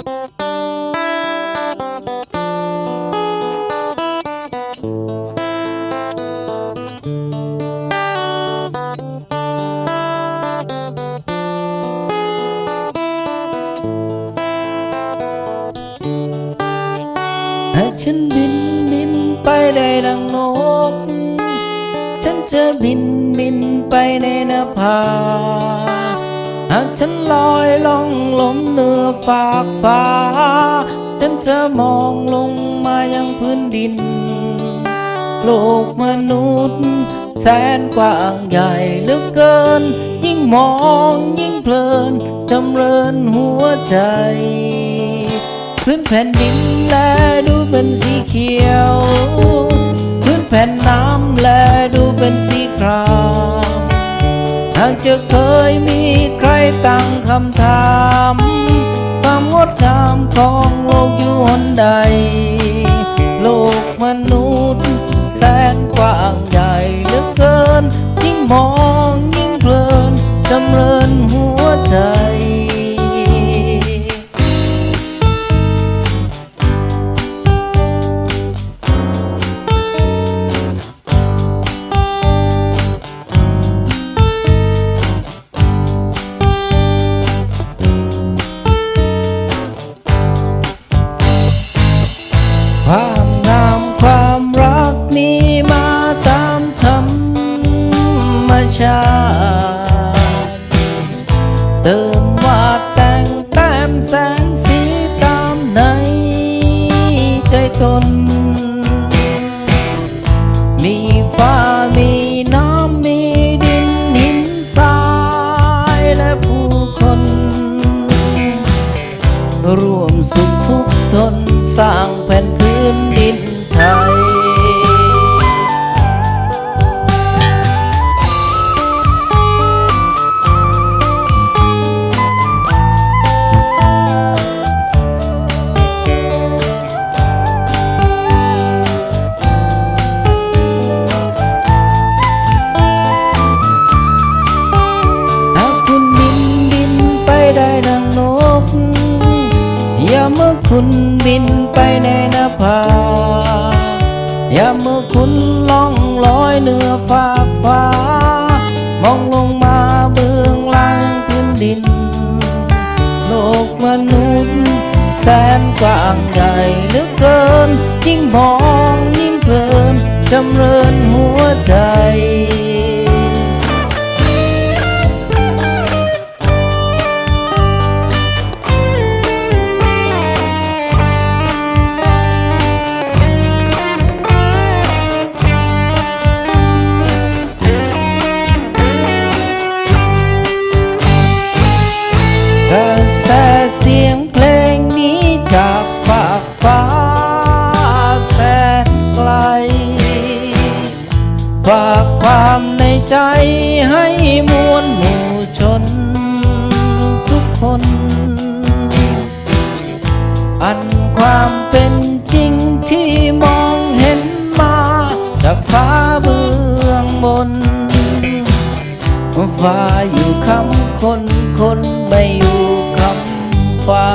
ให้ฉันบินบินไปได้ดังนก ฉันจะบินบินไปในนภา หากฉันลอยล่องลมเหนือฟากฟ้า ฉันจะมองลงมายังพื้นดิน โลกมนุษย์แสนกว้างใหญ่เหลือเกิน ยิ่งมองยิ่งเพลินจำเริญหัวใจ พื้นแผ่นดินแลดูเป็นสีเขียว พื้นแผ่นน้ำแลดูเป็นสีคราม หากจะเคยมีใครตั้งคำถามความงดงามของโลกอยู่หนใด โลกมนุษย์ แสนกว้างใหญ่เหลือเกิน ยิ่งมองยิ่งเพลินจำเริญ มีฟ้ามีน้ำมีดินหินทรายและผู้คน ร่วมสุขทุกทนสร้างแผ่นพื้นดินไทย คุณบินไปในนภาย่าเมื่อคุณล่องลอยเหนือฟากฟ้ามองลงมาเบื้องล่างพื้นดิน โลกมนุษย์แสนกว้างใหญ่เหลือเกิน ยิ่งมองยิ่งเพลินจำเริญหัวใจ ความในใจให้มวลหมู่ชนทุกคน อันความเป็นจริงที่มองเห็นมา จากฟ้าเบื้องบนฟ้าอยู่คำคนคนไม่อยู่คำฟ้า